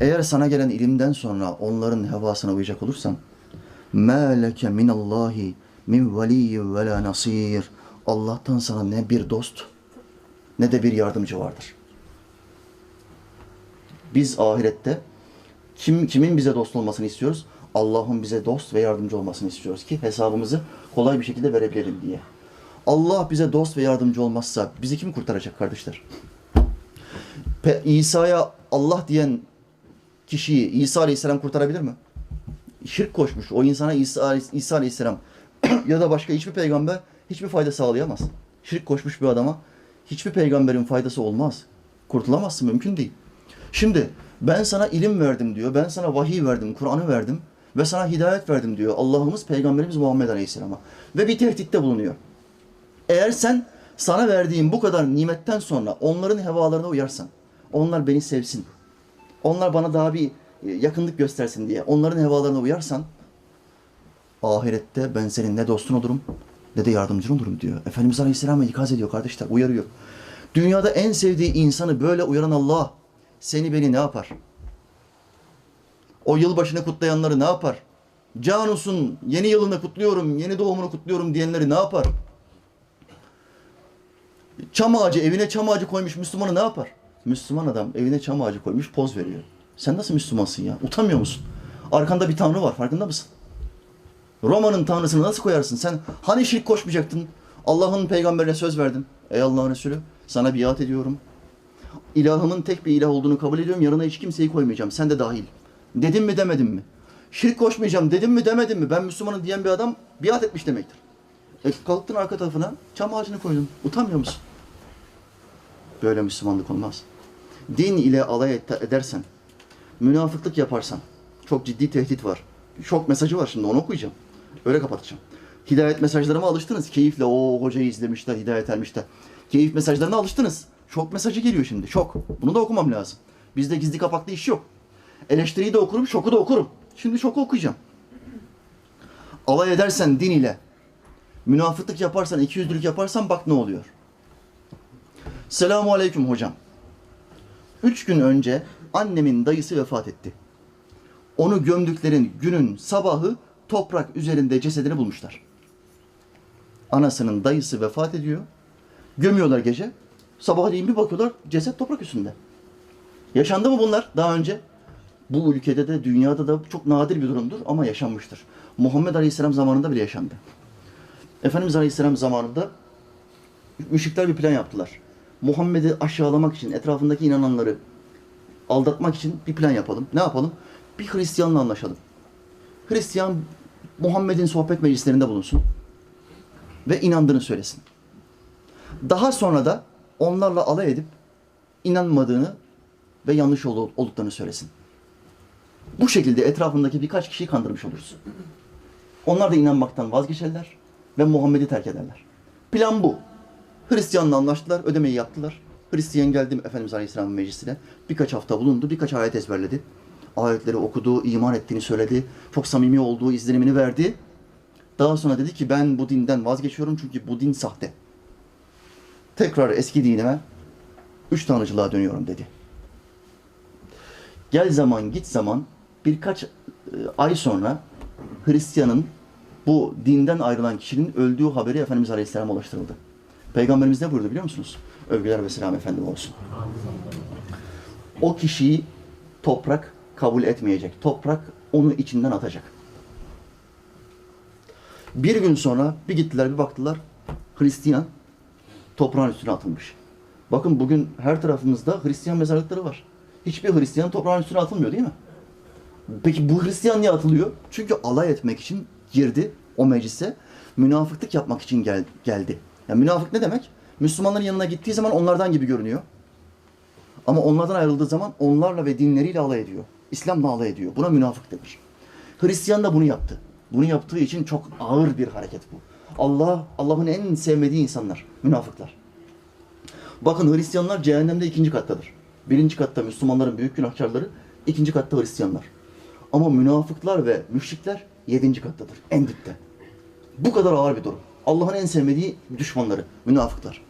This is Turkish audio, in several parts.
Eğer sana gelen ilimden sonra onların hevasına uyacak olursan مَا لَكَ مِنَ اللّٰهِ مِنْ وَلِيٍّ وَلَا نَصِيرٍ Allah'tan sana ne bir dost ne de bir yardımcı vardır. Biz ahirette kim kimin bize dost olmasını istiyoruz? Allah'ın bize dost ve yardımcı olmasını istiyoruz ki hesabımızı kolay bir şekilde verebilelim diye. Allah bize dost ve yardımcı olmazsa bizi kim kurtaracak kardeşler? Pe- İsa'ya Allah diyen kişiyi İsa Aleyhisselam kurtarabilir mi? Şirk koşmuş. O insana İsa, İsa Aleyhisselam ya da başka hiçbir peygamber hiçbir fayda sağlayamaz. Şirk koşmuş bir adama hiçbir peygamberin faydası olmaz. Kurtulamazsın mümkün değil. Şimdi ben sana ilim verdim diyor. Ben sana vahiy verdim, Kur'an'ı verdim ve sana hidayet verdim diyor. Allah'ımız Peygamberimiz Muhammed Aleyhisselam'a. Ve bir tehditte bulunuyor. Eğer sen sana verdiğim bu kadar nimetten sonra onların hevalarına uyarsan, onlar beni sevsin, onlar bana daha bir e, yakınlık göstersin diye onların hevalarına uyarsan, ahirette ben senin ne dostun olurum ne de yardımcın olurum diyor. Efendimiz Aleyhisselam'a ikaz ediyor kardeşler, uyarıyor. Dünyada en sevdiği insanı böyle uyaran Allah seni beni ne yapar? O yılbaşını kutlayanları ne yapar? Canus'un yeni yılını kutluyorum, yeni doğumunu kutluyorum diyenleri ne yapar? Çam ağacı, evine çam ağacı koymuş Müslümanı ne yapar? Müslüman adam evine çam ağacı koymuş, poz veriyor. Sen nasıl Müslümansın ya? Utanmıyor musun? Arkanda bir tanrı var, farkında mısın? Roma'nın tanrısını nasıl koyarsın? Sen hani şirk koşmayacaktın? Allah'ın peygamberine söz verdin. Ey Allah'ın Resulü, sana biat ediyorum. İlahımın tek bir ilah olduğunu kabul ediyorum. Yanına hiç kimseyi koymayacağım. Sen de dahil. Dedim mi demedim mi? Şirk koşmayacağım dedim mi demedim mi? Ben Müslümanım diyen bir adam biat etmiş demektir. E, kalktın arka tarafına çam ağacını koydun. Utanmıyor musun? Böyle Müslümanlık olmaz. Din ile alay edersen, münafıklık yaparsan, çok ciddi tehdit var. Şok mesajı var şimdi onu okuyacağım. Öyle kapatacağım. Hidayet mesajlarıma alıştınız. Keyifle o hocayı izlemişler, hidayet ermişler. Keyif mesajlarına alıştınız. Şok mesajı geliyor şimdi. Şok. Bunu da okumam lazım. Bizde gizli kapaklı iş yok. Eleştiriyi de okurum, şoku da okurum. Şimdi şoku okuyacağım. Alay edersen din ile, münafıklık yaparsan, ikiyüzlülük yaparsan bak ne oluyor. Selamun aleyküm hocam. Üç gün önce annemin dayısı vefat etti. Onu gömdüklerin günün sabahı toprak üzerinde cesedini bulmuşlar. Anasının dayısı vefat ediyor. Gömüyorlar gece. Sabahleyin bir bakıyorlar ceset toprak üstünde. Yaşandı mı bunlar daha önce? Bu ülkede de dünyada da çok nadir bir durumdur ama yaşanmıştır. Muhammed Aleyhisselam zamanında bile yaşandı. Efendimiz Aleyhisselam zamanında müşrikler bir plan yaptılar. Muhammed'i aşağılamak için, etrafındaki inananları aldatmak için bir plan yapalım. Ne yapalım? Bir Hristiyanla anlaşalım. Hristiyan Muhammed'in sohbet meclislerinde bulunsun ve inandığını söylesin. Daha sonra da onlarla alay edip inanmadığını ve yanlış ol- olduklarını söylesin. Bu şekilde etrafındaki birkaç kişiyi kandırmış oluruz. Onlar da inanmaktan vazgeçerler ve Muhammed'i terk ederler. Plan bu. Hristiyanla anlaştılar, ödemeyi yaptılar. Hristiyan geldi Efendimiz Aleyhisselam'ın meclisine. Birkaç hafta bulundu, birkaç ayet ezberledi. Ayetleri okudu, iman ettiğini söyledi. Çok samimi olduğu izlenimini verdi. Daha sonra dedi ki ben bu dinden vazgeçiyorum çünkü bu din sahte. Tekrar eski dinime üç tanrıcılığa dönüyorum dedi. Gel zaman git zaman birkaç e, ay sonra Hristiyanın bu dinden ayrılan kişinin öldüğü haberi Efendimiz Aleyhisselam'a ulaştırıldı. Peygamberimiz ne buyurdu biliyor musunuz? Övgüler ve selam efendim olsun. O kişiyi toprak kabul etmeyecek. Toprak onu içinden atacak. Bir gün sonra bir gittiler bir baktılar Hristiyan toprağın üstüne atılmış. Bakın bugün her tarafımızda Hristiyan mezarlıkları var. Hiçbir Hristiyan toprağın üstüne atılmıyor değil mi? Peki bu Hristiyan niye atılıyor? Çünkü alay etmek için girdi o meclise. Münafıklık yapmak için gel- geldi. Yani münafık ne demek? Müslümanların yanına gittiği zaman onlardan gibi görünüyor. Ama onlardan ayrıldığı zaman onlarla ve dinleriyle alay ediyor. İslam'la alay ediyor. Buna münafık denir. Hristiyan da bunu yaptı. Bunu yaptığı için çok ağır bir hareket bu. Allah, Allah'ın en sevmediği insanlar, münafıklar. Bakın Hristiyanlar cehennemde ikinci kattadır. Birinci katta Müslümanların büyük günahkarları, ikinci katta Hristiyanlar. Ama münafıklar ve müşrikler yedinci kattadır, en dipte. Bu kadar ağır bir durum. Allah'ın en sevmediği düşmanları, münafıklar.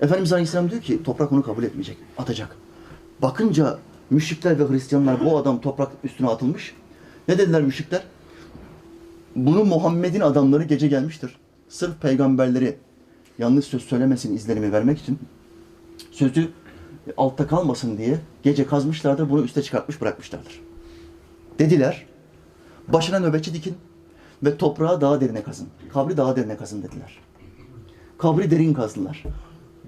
Efendimiz Aleyhisselam diyor ki toprak onu kabul etmeyecek, atacak. Bakınca Müşrikler ve Hristiyanlar bu adam toprak üstüne atılmış. Ne dediler müşrikler? Bunu Muhammed'in adamları gece gelmiştir. Sırf peygamberleri yanlış söz söylemesin izlenimi vermek için sözü altta kalmasın diye gece kazmışlardır, bunu üste çıkartmış bırakmışlardır. Dediler, başına nöbetçi dikin ve toprağı daha derine kazın. Kabri daha derine kazın dediler. Kabri derin kazdılar.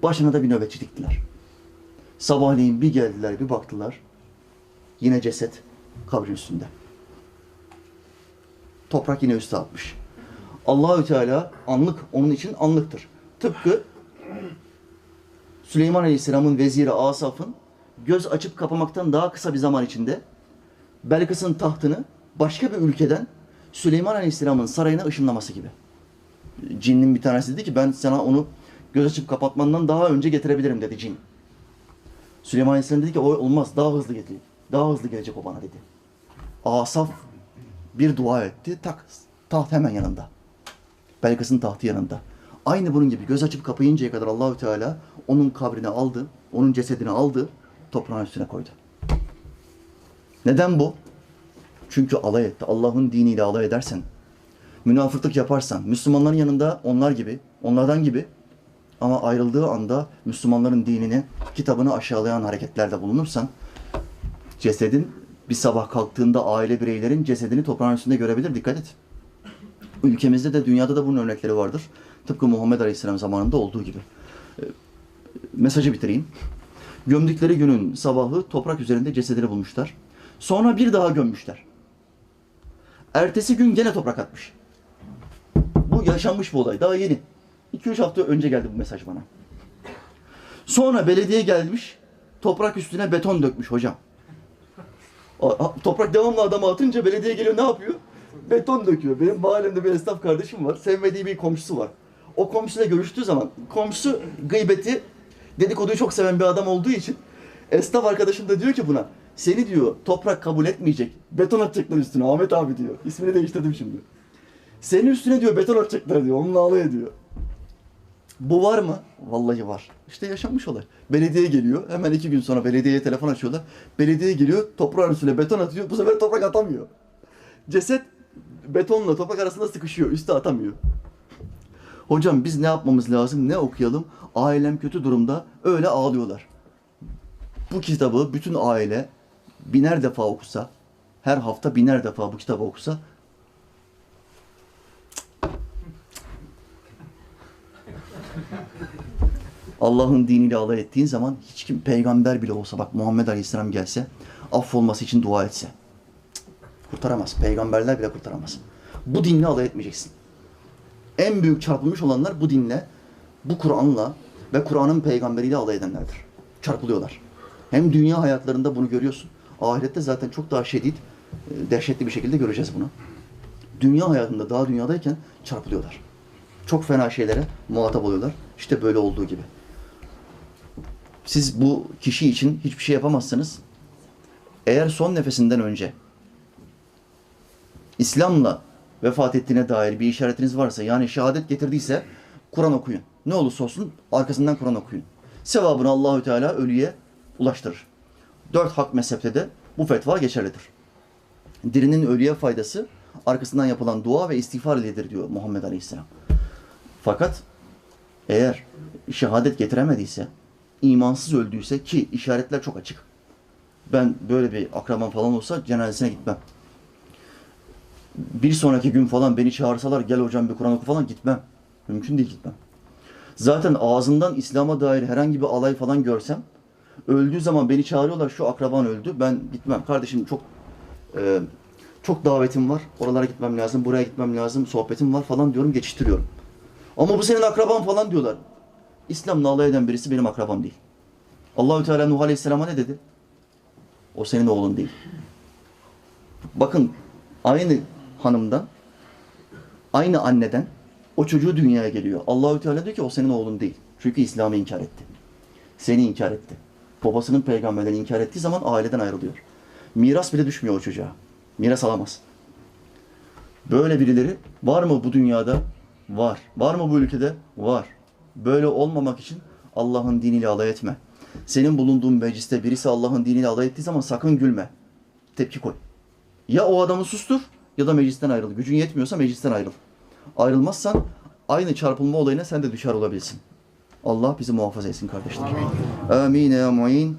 Başına da bir nöbetçi diktiler. Sabahleyin bir geldiler, bir baktılar. Yine ceset kabrin üstünde. Toprak yine üste atmış. Allahü Teala anlık onun için anlıktır. Tıpkı Süleyman Aleyhisselam'ın veziri Asaf'ın göz açıp kapamaktan daha kısa bir zaman içinde Belkıs'ın tahtını başka bir ülkeden Süleyman Aleyhisselam'ın sarayına ışınlaması gibi. Cinnin bir tanesi dedi ki ben sana onu göz açıp kapatmandan daha önce getirebilirim dedi cin. Süleyman Aleyhisselam dedi ki o olmaz daha hızlı getir. Daha hızlı gelecek o bana dedi. Asaf bir dua etti. Tak taht hemen yanında. Belkıs'ın tahtı yanında. Aynı bunun gibi göz açıp kapayıncaya kadar Allahü Teala onun kabrini aldı, onun cesedini aldı, toprağın üstüne koydu. Neden bu? Çünkü alay etti. Allah'ın diniyle alay edersen, münafıklık yaparsan, Müslümanların yanında onlar gibi, onlardan gibi ama ayrıldığı anda Müslümanların dinini, kitabını aşağılayan hareketlerde bulunursan, cesedin bir sabah kalktığında aile bireylerin cesedini toprağın üstünde görebilir. Dikkat et. Ülkemizde de dünyada da bunun örnekleri vardır. Tıpkı Muhammed Aleyhisselam zamanında olduğu gibi. Ee, Mesajı bitireyim. Gömdükleri günün sabahı toprak üzerinde cesedini bulmuşlar. Sonra bir daha gömmüşler. Ertesi gün gene toprak atmış. Bu yaşanmış bir olay. Daha yeni. 2-3 hafta önce geldi bu mesaj bana. Sonra belediye gelmiş. Toprak üstüne beton dökmüş hocam. Toprak devamlı adamı atınca belediye geliyor ne yapıyor? Beton döküyor. Benim mahallemde bir esnaf kardeşim var. Sevmediği bir komşusu var. O komşuyla görüştüğü zaman komşusu gıybeti, dedikoduyu çok seven bir adam olduğu için esnaf arkadaşım da diyor ki buna seni diyor toprak kabul etmeyecek. Beton atacaklar üstüne Ahmet abi diyor. İsmini değiştirdim şimdi. Senin üstüne diyor beton atacaklar diyor. Onunla alay ediyor. Bu var mı? Vallahi var. İşte yaşanmış olay. Belediye geliyor. Hemen iki gün sonra belediyeye telefon açıyorlar. Belediye geliyor. Toprağın üstüne beton atıyor. Bu sefer toprak atamıyor. Ceset betonla toprak arasında sıkışıyor. Üste atamıyor. Hocam biz ne yapmamız lazım? Ne okuyalım? Ailem kötü durumda. Öyle ağlıyorlar. Bu kitabı bütün aile biner defa okusa, her hafta biner defa bu kitabı okusa Allah'ın diniyle alay ettiğin zaman hiç kim peygamber bile olsa bak Muhammed Aleyhisselam gelse affolması için dua etse kurtaramaz. Peygamberler bile kurtaramaz. Bu dinle alay etmeyeceksin. En büyük çarpılmış olanlar bu dinle, bu Kur'an'la ve Kur'an'ın peygamberiyle alay edenlerdir. Çarpılıyorlar. Hem dünya hayatlarında bunu görüyorsun. Ahirette zaten çok daha şiddet, e, dehşetli bir şekilde göreceğiz bunu. Dünya hayatında, daha dünyadayken çarpılıyorlar. Çok fena şeylere muhatap oluyorlar. İşte böyle olduğu gibi. Siz bu kişi için hiçbir şey yapamazsınız. Eğer son nefesinden önce İslam'la vefat ettiğine dair bir işaretiniz varsa yani şehadet getirdiyse Kur'an okuyun. Ne olursa olsun arkasından Kur'an okuyun. Sevabını Allahü Teala ölüye ulaştırır. Dört hak mezhepte de bu fetva geçerlidir. Dirinin ölüye faydası arkasından yapılan dua ve istiğfar iledir diyor Muhammed Aleyhisselam. Fakat eğer şehadet getiremediyse, imansız öldüyse ki işaretler çok açık. Ben böyle bir akrabam falan olsa cenazesine gitmem. Bir sonraki gün falan beni çağırsalar gel hocam bir Kur'an oku falan gitmem. Mümkün değil gitmem. Zaten ağzından İslam'a dair herhangi bir alay falan görsem öldüğü zaman beni çağırıyorlar şu akraban öldü ben gitmem. Kardeşim çok e, çok davetim var. Oralara gitmem lazım, buraya gitmem lazım, sohbetim var falan diyorum geçiştiriyorum. Ama bu senin akraban falan diyorlar. İslam'la alay eden birisi benim akrabam değil. Allahü Teala Nuh Aleyhisselam'a ne dedi? O senin oğlun değil. Bakın aynı hanımdan, aynı anneden o çocuğu dünyaya geliyor. Allahü Teala diyor ki o senin oğlun değil. Çünkü İslam'ı inkar etti. Seni inkar etti. Babasının peygamberlerini inkar ettiği zaman aileden ayrılıyor. Miras bile düşmüyor o çocuğa. Miras alamaz. Böyle birileri var mı bu dünyada? Var. Var mı bu ülkede? Var. Böyle olmamak için Allah'ın diniyle alay etme. Senin bulunduğun mecliste birisi Allah'ın diniyle alay ettiği zaman sakın gülme. Tepki koy. Ya o adamı sustur ya da meclisten ayrıl. Gücün yetmiyorsa meclisten ayrıl. Ayrılmazsan aynı çarpılma olayına sen de düşer olabilirsin. Allah bizi muhafaza etsin kardeşler. Amin ya mu'in.